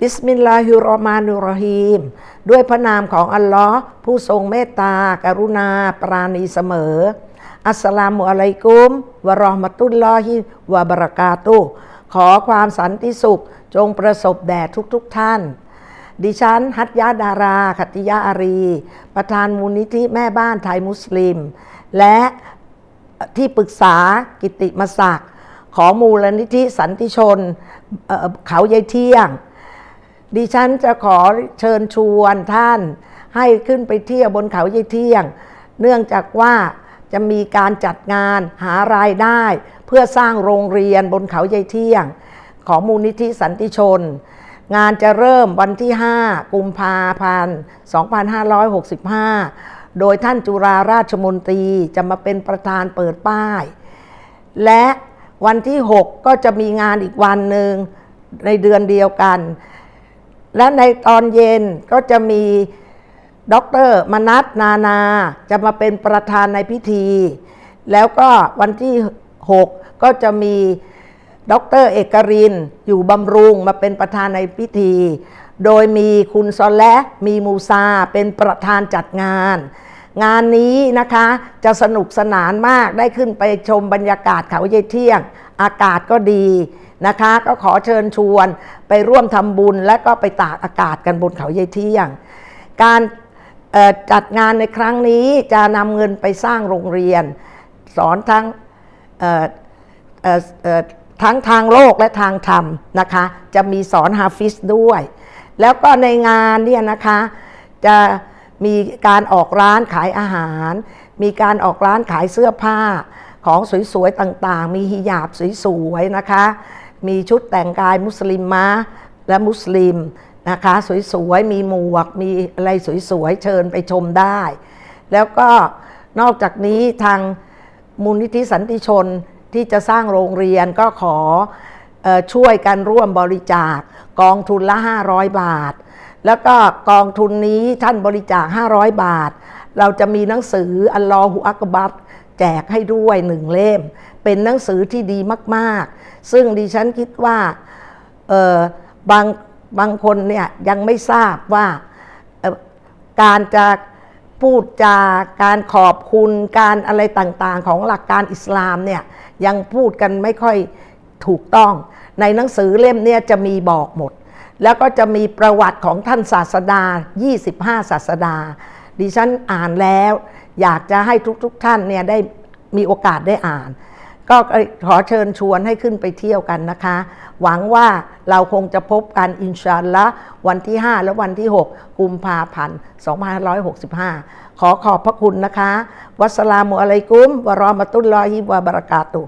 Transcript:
บิสมิลลาฮิรราะมานุรฮีม ด้วยพระนามของอัลลอฮ์ผู้ทรงเมตตา กรุณา ปราณีเสมอ อัสสลามุอะลัยกุมวะราะห์มะตุลลอฮิวะบะรากาตุ ขอความสันติสุขจงประสบแด่ทุกๆทท่าน ดิฉัน ฮัตยาดาราขัติยาอารี ประธานมูลนิธิแม่บ้านไทยมุสลิม และที่ปรึกษากิติมศักดิ์ ของมูลนิธิสันติชนเเขายายเที่ยง ดิฉันจะขอเชิญชวนท่าน ให้ขึ้นไปเที่ยวบนเขาเยายเที่ยง เนื่องจากว่าจะมีการจัดงานหารายได้ เพื่อสร้างโรงเรียนบนเขาเยายเที่ยง ของมูลนิธิสันติชน งานจะเริ่มวันที่ 5 กุมภาพันธ์ 2565 โดยท่านจุฬาราชมนตรีจะมาเป็นประธานเปิดป้าย และวันที่ 6 ก็จะมีงานอีกวันหนึ่งในเดือนเดียวกัน และในตอนเย็นก็จะมีด็อกเตอร์มนัทนานา จะมาเป็นประธานในพิธี แล้วก็วันที่ 6 ก็จะมีด็อกเตอร์เอกรินอยู่บำรุงมาเป็นประธานในพิธี โดยมีคุณซอลและมีมูซาเป็นประธานจัดงาน งานนี้นะคะจะสนุกสนานมากได้ขึ้นไปชมบรรยากาศเขาเยายเที่ยง อากาศก็ดีนะคะ ก็ขอเชิญชวนไปร่วมทำบุญและก็ไปตากอากาศกันบนเขาเยายเที่ยง การจัดงานในครั้งนี้จะนำเงินไปสร้างโรงเรียน สอนทั้งทั้งทางโลกและทางธรรมนะคะ จะมีสอนฮาฟิสด้วย แล้วก็ในงานเนี่ยนะคะจะมีการออกร้านขายอาหาร มีการออกร้านขายเสื้อผ้า ของสวยๆต่างๆ มีฮิญาบสวยๆนะคะ มีชุดแต่งกายมุสลิมมะและมุสลิมนะคะสวยๆ มีหมวก มีอะไรสวยๆ เชิญไปชมได้ แล้วก็นอกจากนี้ทางมูลนิธิสันติชนที่จะสร้างโรงเรียนก็ขอออช่วยกันร่วมบริจาคกองทุนละ 500 บาท แล้วก็กองทุนนี้ท่านบริจาค 500 บาท เราจะมีหนังสืออัลลอฮุอักบัต แจกให้ด้วยหนึ่งเล่ม เป็นหนังสือที่ดีมาก ๆ ซึ่งดิฉันคิดว่าบางบางคนเนี่ยยังไม่ทราบว่าการจะพูดจาการขอบคุณการอะไรต่างๆ ของหลักการอิสลามเนี่ยยังพูดกันไม่ค่อยถูกต้อง ในหนังสือเล่มเนี่ยจะมีบอกหมด แล้วก็จะมีประวัติของท่านศาสดา 25 ศาสดา ดิฉันอ่านแล้ว อยากจะให้ทุกๆทท่านเนี่ยได้มีโอกาสได้อ่าน ก็ขอเชิญชวนให้ขึ้นไปเที่ยวกันนะคะ หวังว่าเราคงจะพบกันอินชาอัลละวันที่ 5 และวันที่ 6 กุมภาพันธ์ 2565 ขอขอบพระคุณนะคะ วัสสลามุอะลัยกุม วะรอมะตุลลอฮิวะบะรากาตุ